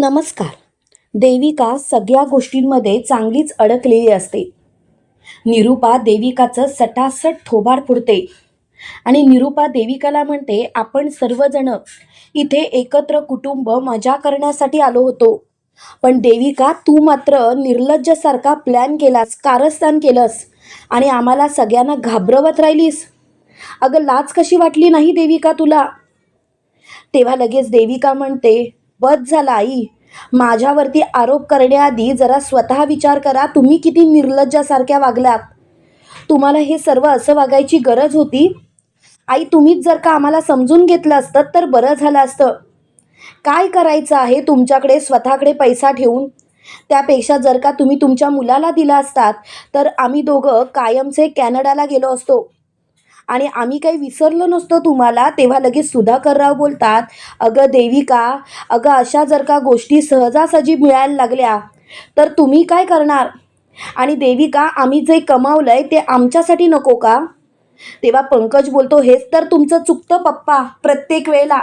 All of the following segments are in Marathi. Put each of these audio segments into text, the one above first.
नमस्कार. देविका सगळ्या गोष्टींमध्ये चांगलीच अडकलेली असते. निरूपा देविकाचं सटासट थोबाड फुडते आणि निरूपा देविकाला म्हणते आपण सर्वजण इथे एकत्र कुटुंब मजा करण्यासाठी आलो होतो. पण देविका तू मात्र निर्लज्जसारखा प्लॅन केलास कारस्थान केलंस आणि आम्हाला सगळ्यांना घाबरवत राहिलीस. अगं लाच कशी वाटली नाही देविका तुला? तेव्हा लगेच देविका म्हणते बस झाला आई. माझ्यावरती आरोप करण्याआधी जरा स्वतः विचार करा तुम्ही किती निर्लज्जासारख्या वागलात. तुम्हाला हे सर्व असं वागायची गरज होती? आई तुम्हीच जर का आम्हाला समजून घेतलं असतं तर बरं झालं असतं. काय करायचं आहे तुमच्याकडे स्वतःकडे पैसा ठेवून? त्यापेक्षा जर का तुम्ही तुमच्या मुलाला दिला असतात तर आम्ही दोघं कायमचे कॅनडाला गेलो असतो. आणि आम्ही काही विसरलो नसतो तुम्हाला तेव्हा लगेच सुधाकरराव बोलतात अगं देविका अगं अशा जर का गोष्टी सहजासहजी मिळायला लागल्या तर तुम्ही काय करणार? आणि देविका आम्ही जे कमावलं आहे ते आमच्यासाठी नको का? तेव्हा पंकज बोलतो हेच तर तुमचं चुकतं पप्पा प्रत्येक वेळेला.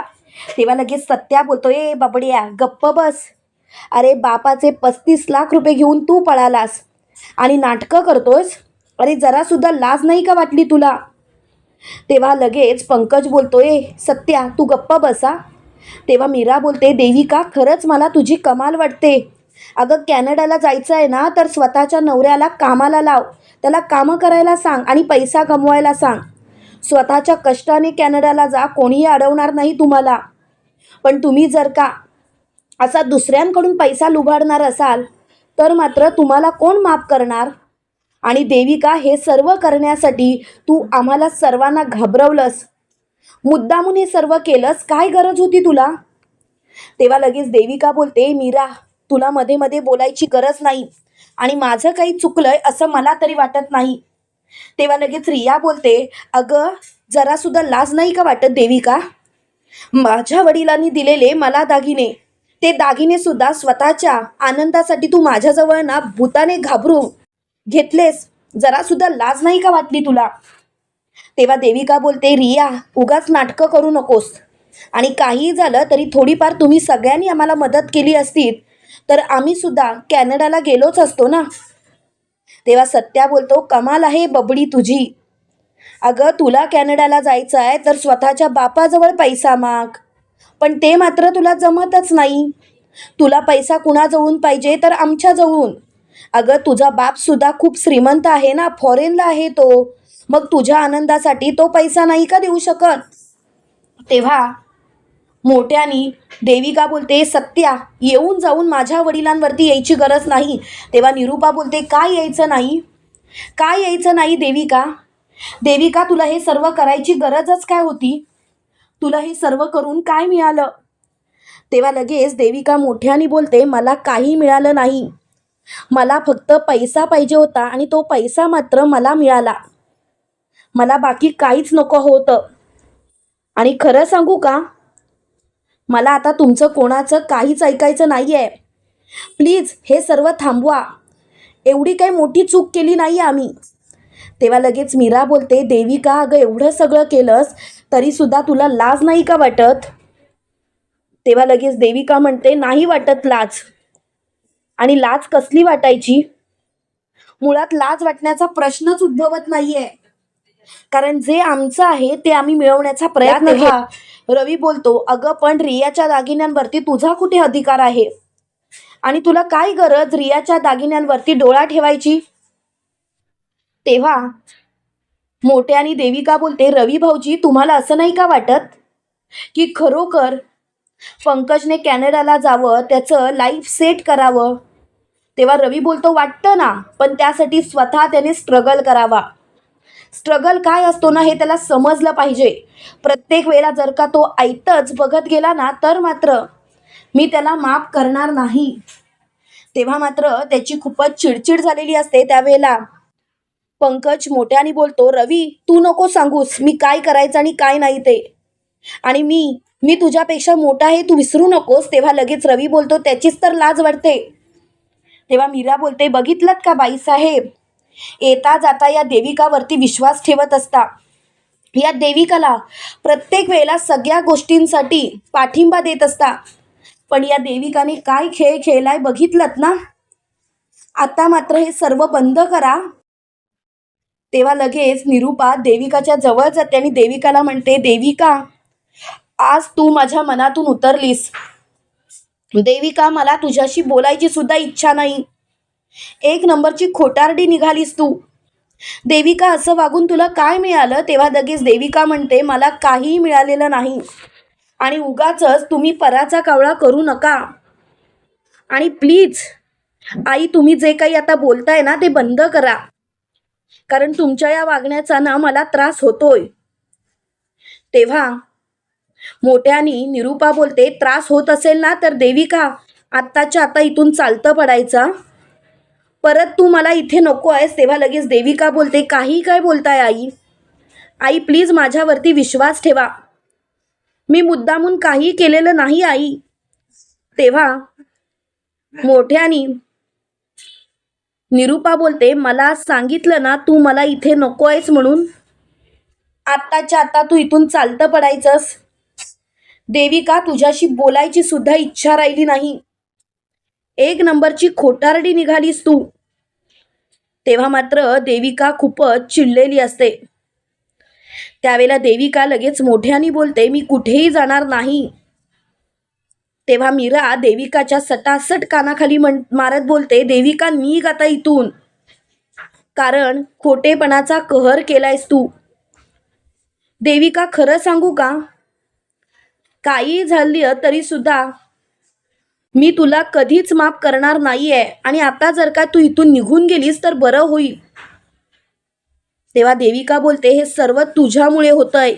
तेव्हा लगेच सत्या बोलतो ए बाबड्या गप्प बस. अरे बापाचे पस्तीस लाख रुपये घेऊन तू पळालास आणि नाटकं करतोस अरे जरासुद्धा लाज नाही का वाटली तुला? तेव्हा लगेच पंकज बोलतोय सत्या तू गप्प बसा तेव्हा मीरा बोलते देविका खरंच मला तुझी कमाल वाटते. अगं कॅनडाला जायचं आहे ना तर स्वतःच्या नवऱ्याला कामाला लाव. त्याला कामं करायला सांग आणि पैसा कमवायला सांग. स्वतःच्या कष्टाने कॅनडाला जा कोणीही अडवणार नाही तुम्हाला. पण तुम्ही जर का असा दुसऱ्यांकडून पैसा लुबाडणार असाल तर मात्र तुम्हाला कोण माफ करणार? आणि देविका हे सर्व करण्यासाठी तू आम्हाला सर्वांना घाबरवलंस. मुद्दामून हे सर्व केलंस. काय गरज होती तुला? तेव्हा लगेच देविका बोलते मीरा तुला मध्ये मध्ये बोलायची गरज नाही आणि माझं काही चुकलंय असं मला तरी वाटत नाही. तेव्हा लगेच रिया बोलते अगं जरासुद्धा लाज नाही का वाटत देविका? माझ्या वडिलांनी दिलेले मला दागिने ते दागिने सुद्धा स्वतःच्या आनंदासाठी तू माझ्याजवळ ना भूताने घाबरू. घेतलेस? जरा सुद्धा लाज नाही का वाटली तुला? तेव्हा देविका बोलते रिया उगाच नाटकं करू नकोस. आणि काहीही झालं तरी थोडीफार तुम्ही सगळ्यांनी आम्हाला मदत केली असती तर आम्ही सुद्धा कॅनडाला गेलोच असतो ना? तेव्हा सत्या बोलतो कमाल आहे बबडी तुझी. अगं तुला कॅनडाला जायचं आहे तर स्वतःच्या बापाजवळ पैसा माग. पण ते मात्र तुला जमतच नाही. तुला पैसा कुणाजवळून पाहिजे तर आमच्याजवळून. अगं तुझा बापसुद्धा खूप श्रीमंत आहे ना? फॉरेनला आहे तो. मग तुझ्या आनंदासाठी तो पैसा नाही का देऊ शकत? तेव्हा मोठ्यानी देविका बोलते सत्या येऊन जाऊन माझ्या वडिलांवरती यायची गरज नाही. तेव्हा निरूपा बोलते काय यायचं नाही? काय यायचं नाही देविका? देविका तुला हे सर्व करायची गरजच काय होती? तुला हे सर्व करून काय मिळालं? तेव्हा लगेच देविका मोठ्याने बोलते मला काही मिळालं नाही. मला फक्त पैसा पाहिजे होता आणि तो पैसा मात्र मला मिळाला. मला बाकी काहीच नको होतं. आणि खरं सांगू का? मला आता तुमचं कोणाचं काहीच ऐकायचं नाही आहे प्लीज हे सर्व थांबवा. एवढी काही मोठी चूक केली नाही आम्ही. तेव्हा लगेच मीरा बोलते देविका अगं एवढं सगळं केलंस तरीसुद्धा तुला लाज नाही का वाटत? तेव्हा लगेच देविका म्हणते नाही वाटत लाज. आणि लाज कसली वाटायची? मुळात लाज वाटण्याचा प्रश्नच उद्भवत नाहीये. कारण जे आमचं आहे ते आम्ही मिळवण्याचा प्रयत्न हा रवी बोलतो अगं पण रियाच्या दागिन्यांवरती तुझा कुठे अधिकार आहे? आणि तुला काय गरज रियाच्या दागिन्यांवरती डोळा ठेवायची? तेव्हा मोठ्यानी देविका बोलते रवी भाऊजी तुम्हाला असं नाही का वाटत की खरोखर पंकजने कॅनडाला जावं त्याचं लाईफ सेट करावं? तेव्हा रवी बोलतो वाटतं ना पण त्यासाठी स्वतः त्याने स्ट्रगल करावा. स्ट्रगल काय असतो ना हे त्याला समजलं पाहिजे. प्रत्येक वेळेला जर का तो ऐकतच बघत गेला ना तर मात्र मी त्याला माफ करणार नाही. तेव्हा मात्र त्याची खूपच चिडचिड झालेली असते त्यावेळेला. पंकज मोठ्याने बोलतो रवी तू नको सांगूस मी काय करायचं आणि काय नाही ते. आणि मी मी तुझ्यापेक्षा मोठा आहे तू विसरू नकोस. तेव्हा लगेच रवी बोलतो त्याचीच तर लाज वाटते. तेव्हा मीरा बोलते बघितलं का बाईसाहेब येता जाता या देविकावरती विश्वास ठेवत असता. या देविकाला प्रत्येक वेळेला सगळ्या गोष्टींसाठी पाठिंबा देत असता. पण या देविकाने काय खेळ खेळलाय बघितलत ना? आता मात्र हे सर्व बंद करा. तेव्हा लगेच निरूपा देविकाच्या जवळ जाते आणि देविकाला म्हणते देविका आज तू माझ्या मनातून उतरलीस. देविका मला तुझ्याशी बोलायची सुद्धा इच्छा नाही. एक नंबरची खोटारडी निघालीस तू. देविका असं वागून तुला काय मिळालं? तेव्हा लगेच देविका म्हणते मला काहीही मिळालेलं नाही. आणि उगाच तुम्ही पराचा कावळा करू नका. आणि प्लीज आई तुम्ही जे काही आता बोलताय ना ते बंद करा. कारण तुमच्या या वागण्याचा ना मला त्रास होतोय. तेव्हा मोठ्यानी निरूपा बोलते त्रास होत असेल ना तर देविका आत्ताच्या आता इथून चालतं पडायचा. परत तू मला इथे नको आहेस तेव्हा लगेच देविका बोलते? काही काय बोलताय आई? आई प्लीज माझ्यावरती विश्वास ठेवा. मी मुद्दामून काही केलेलं नाही आई. तेव्हा मोठ्यानी निरूपा बोलते मला सांगितलं ना तू मला इथे नको आहेस म्हणून. आत्ताच्या आता तू इथून चालतं पडायचंस. देविका तुझ्याशी बोलायची सुद्धा इच्छा राहिली नाही. एक नंबरची खोटारडी निघालीस तू. तेव्हा मात्र देविका खूपच चिडलेली असते. त्यावेळेला देविका लगेच मोठ्याने बोलते मी कुठेही जाणार नाही. तेव्हा मीरा देविकाच्या सटासट कानाखाली म्हण मारत बोलते देविका निघ आता इथून. कारण खोटेपणाचा कहर केलायस तू. देविका खरं सांगू का? काही झालं तरी सुद्धा मी तुला कधीच माफ करणार नाहीये. आणि आता जर का तू इथून निघून गेलीस तर बरं होईल. तेव्हा देविका बोलते हे सर्व तुझ्यामुळे होतंय.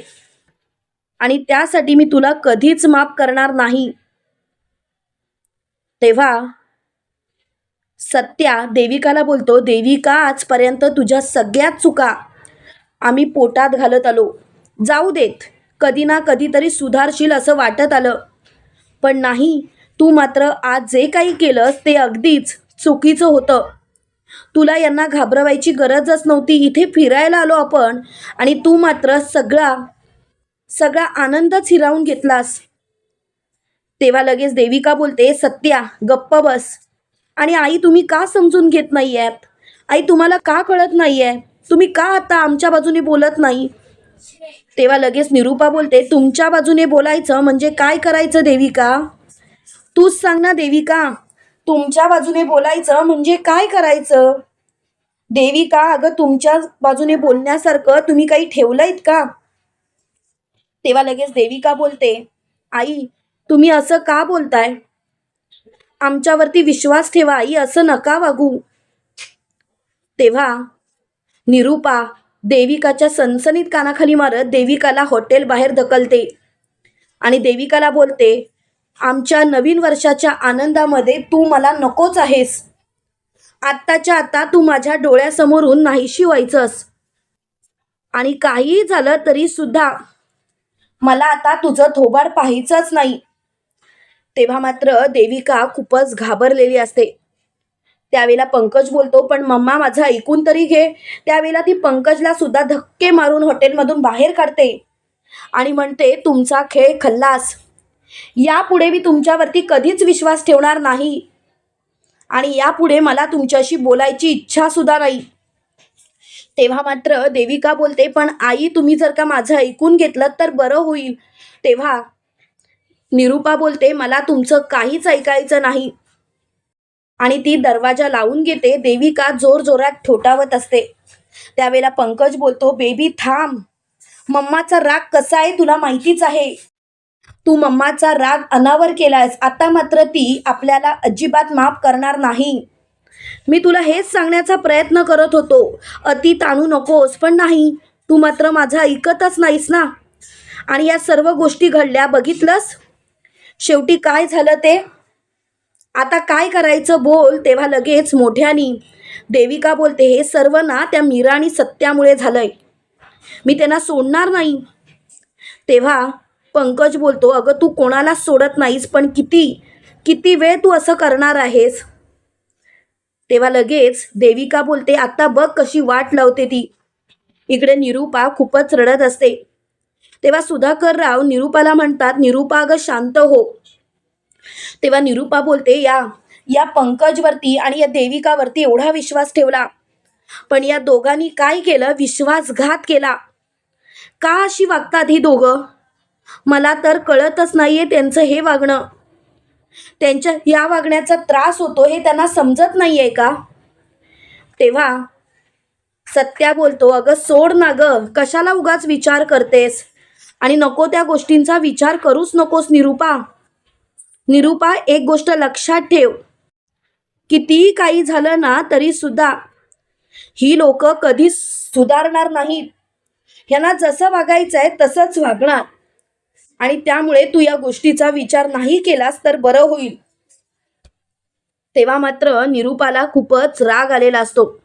आणि त्यासाठी मी तुला कधीच माफ करणार नाही. तेव्हा सत्या देविकाला बोलतो देविका आजपर्यंत तुझ्या सगळ्यात चुका आम्ही पोटात घालत आलो. जाऊ देत. कधी ना कधीतरी सुधारशील असं वाटत आलं. पण नाही तू मात्र आज जे काही केलंस ते अगदीच चुकीचं होतं. तुला यांना घाबरवायची गरजच नव्हती. इथे फिरायला आलो आपण आणि तू मात्र सगळा सगळा आनंदच हिरावून घेतलास. तेव्हा लगेच देविका बोलते सत्या गप्प बस. आणि आई तुम्ही का समजून घेत नाही आहेत आई तुम्हाला का कळत नाही आहे तुम्ही का आता आमच्या बाजूने बोलत नाही? तेव्हा लगेच निरूपा बोलते तुमच्या बाजूने बोलायचं म्हणजे काय करायचं देविका? तूच सांग ना देविका तुमच्या बाजूने बोलायचं म्हणजे काय करायचं? देविका अगं तुमच्या बाजूने बोलण्यासारखं तुम्ही काही ठेवलंयत का? तेव्हा लगेच देविका बोलते आई तुम्ही असं का बोलताय? आमच्यावरती विश्वास ठेवा आई असं नका वागू. तेव्हा निरूपा देविकाच्या सनसनीत कानाखाली मारत देविकाला हॉटेल बाहेर ढकलते आणि देविकाला बोलते आमच्या नवीन वर्षाच्या आनंदामध्ये तू मला नकोच आहेस. आत्ताच्या आता तू माझ्या डोळ्यासमोरून नाहीशी व्हायचंस. आणि काहीही झालं तरी सुद्धा मला आता तुझं थोबाड पाहायचंच नाही. तेव्हा मात्र देविका खूपच घाबरलेली असते. त्यावेळेला पंकज बोलतो पण मम्मा माझं ऐकून तरी घे. त्यावेळेला ती पंकजला सुद्धा धक्के मारून हॉटेलमधून बाहेर काढते आणि म्हणते तुमचा खेळ खल्लास. यापुढे मी तुमच्यावरती कधीच विश्वास ठेवणार नाही आणि यापुढे मला तुमच्याशी बोलायची इच्छा सुद्धा नाही. तेव्हा मात्र देविका बोलते पण आई तुम्ही जर का माझं ऐकून घेतलं तर बरं होईल. तेव्हा निरूपा बोलते मला तुमचं काहीच ऐकायचं नाही. आणि ती दरवाजा लावून घेते. देविका जोर जोरात ठोठावत असते. त्यावेळेला पंकज बोलतो बेबी थांब. मम्माचा राग कसा आहे तुला माहितीच आहे. तू मम्माचा राग अनावर केलायस. आता मात्र ती आपल्याला अजिबात माफ करणार नाही. मी तुला हेच सांगण्याचा प्रयत्न करत होतो. अति ताणू नकोस पण नाही. तू मात्र माझं ऐकतच नाहीस ना. आणि या सर्व गोष्टी घडल्या बघितलंस? शेवटी काय झालं ते? आता काय करायचं बोल तेव्हा लगेच मोठ्यानी देविका बोलते हे सर्व ना त्या मीरा आणि सत्यामुळे झालंय. मी त्यांना सोडणार नाही. तेव्हा पंकज बोलतो अगं तू कोणालाच सोडत नाहीस पण किती किती वेळ तू असं करणार आहेस? तेव्हा लगेच देविका बोलते आता बघ कशी वाट लावते ती. इकडे निरूपा खूपच रडत असते. तेव्हा सुधाकर राव निरूपाला म्हणतात निरूपा अगं शांत हो. तेव्हा निरूपा बोलते या या पंकजवरती आणि या देविकावरती एवढा विश्वास ठेवला. पण या दोघांनी काय केलं? विश्वासघात केला. का अशी वागतात ही दोघं? मला तर कळतच नाहीये त्यांचं हे वागणं. त्यांच्या या वागण्याचा त्रास होतो हे त्यांना समजत नाहीये का? तेव्हा सत्या बोलतो अगं सोड ना ग. कशाला उगाच विचार करतेस? आणि नको त्या गोष्टींचा विचार करूच नकोस निरूपा निरूपा एक गोष्ट लक्षात ठेव. कितीही काही झालं ना तरी सुद्धा ही लोक कधीच सुधारणार नाहीत. ह्यांना जसं वागायचं आहे तसंच वागणार. आणि त्यामुळे तू या गोष्टीचा विचार नाही केलास तर बरं होईल. तेव्हा मात्र निरूपाला खूपच राग आलेला असतो.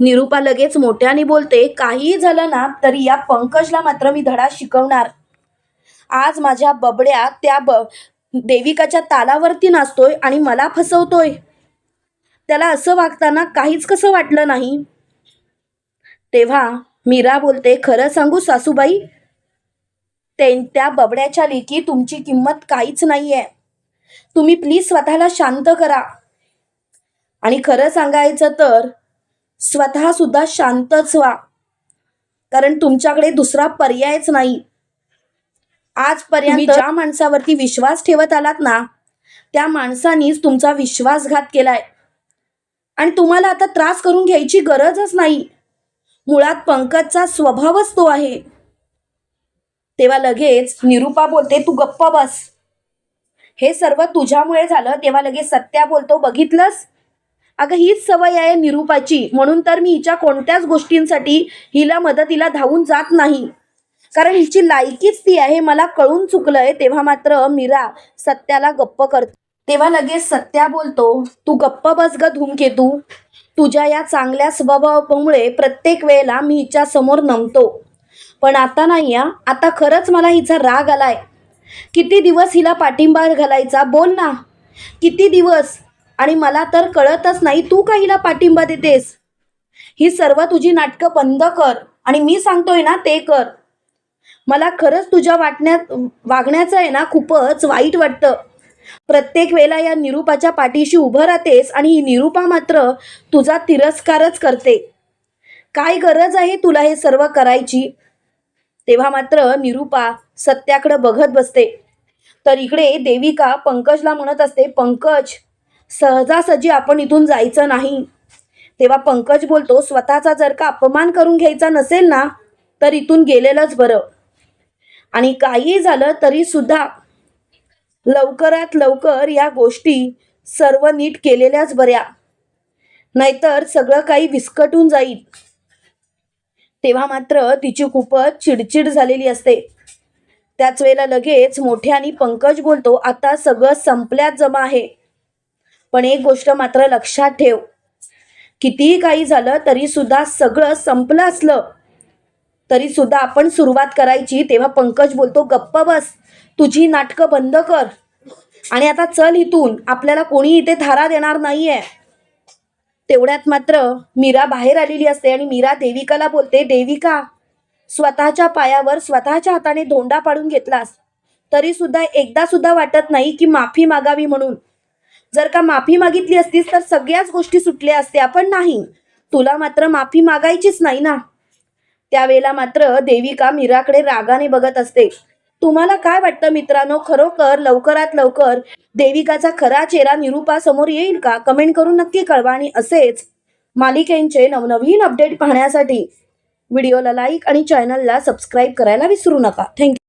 निरूपा लगेच मोठ्याने बोलते काहीही झालं ना तरी या पंकजला मात्र मी धडा शिकवणार. आज माझ्या बबड्या त्या ब देविकाच्या तालावरती नाचतोय आणि मला फसवतोय. त्याला असं वागताना काहीच कसं वाटलं नाही. तेव्हा मीरा बोलते खरं सांगू सासूबाई ते त्या बबड्याच्या लेखी तुमची किंमत काहीच नाही आहे तुम्ही प्लीज स्वतःला शांत करा. आणि खरं सांगायचं तर स्वतः सुद्धा शांतच व्हा. कारण तुमच्याकडे दुसरा पर्यायच नाही. आजपर्यंत ज्या माणसावरती विश्वास ठेवत आलात ना त्या माणसानीच तुमचा विश्वासघात केलाय. आणि तुम्हाला आता त्रास करून घ्यायची गरजच नाही. मुळात पंकजचा स्वभावच तो आहे. तेव्हा लगेच निरूपा बोलते तू गप्प बस. हे सर्व तुझ्यामुळे झालं तेव्हा लगेच सत्या बोलतो बघितलंस? अगं हीच सवय आहे निरूपाची. म्हणून तर मी हिच्या कोणत्याच गोष्टींसाठी हिला मदतीला धावून जात नाही. कारण हिची लायकीच ती आहे मला कळून चुकलंय तेव्हा मात्र मीरा सत्याला गप्प करते तेव्हा लगेच सत्या बोलतो तू गप्प बस ग धूमकेतू. तुझ्या या चांगल्या स्वभावामुळे प्रत्येक वेळेला मी हिच्या समोर नमतो. पण आता नाही या आता खरंच मला हिचा राग आलाय. किती दिवस हिला पाठिंबा घालायचा बोल ना. किती दिवस? आणि मला तर कळतच नाही तू का हिला पाठिंबा देतेस? ही सर्व तुझी नाटकं बंद कर. आणि मी सांगतोय ना ते कर. मला खरंच तुझ्या वाटण्यात वागण्याचं आहे ना खूपच वाईट वाटतं. प्रत्येक वेळेला या निरूपाच्या पाठीशी उभं राहतेस आणि ही निरूपा मात्र तुझा तिरस्कारच करते. काय गरज आहे तुला हे सर्व करायची? तेव्हा मात्र निरूपा सत्याकडं बघत बसते. तर इकडे देविका पंकजला म्हणत असते पंकज सहजासहजी आपण इथून जायचं नाही. तेव्हा पंकज बोलतो स्वतःचा जर का अपमान करून घ्यायचा नसेल ना तर इथून गेलेलंच बरं. आणि काही झालं तरी सुद्धा लवकरात लवकर या गोष्टी सर्व नीट केलेल्याच बऱ्या. नाहीतर सगळं काही विस्कटून जाईल. तेव्हा मात्र तिची खूपच चिडचिड झालेली असते. त्याच वेळेला लगेच मोठ्याने पंकज बोलतो आता सगळं संपल्यात जमा आहे. पण एक गोष्ट मात्र लक्षात ठेव. कितीही काही झालं तरी सुद्धा सगळं संपलं असलं. तरी सुद्धा आपण सुरुवात करायची. तेव्हा पंकज बोलतो गप्प बस तुझी नाटकं बंद कर. आणि आता चल इथून. आपल्याला कोणी इथे थारा देणार नाहीये. तेवढ्यात मात्र मीरा बाहेर आलेली असते आणि मीरा देविकाला बोलते देविका स्वतःच्या पायावर स्वतःच्या हाताने धोंडा पाडून घेतलास. तरी सुद्धा एकदा सुद्धा वाटत नाही की माफी मागावी म्हणून. जर का माफी मागितली असतीस तर सगळ्याच गोष्टी सुटल्या असत्या पण नाही. तुला मात्र माफी मागायचीच नाही ना. त्यावेळेला मात्र देविका मीराकडे रागाने बघत असते. तुम्हाला काय वाटतं मित्रांनो? खरोखर लवकरात लवकर देविकाचा खरा चेहरा निरूपा समोर येईल का? कमेंट करून नक्की कळवा आणि असेच मालिकेंचे नवनवीन अपडेट पाहण्यासाठी व्हिडिओला लाईक आणि चॅनलला सबस्क्राईब करायला विसरू नका. थँक्यू.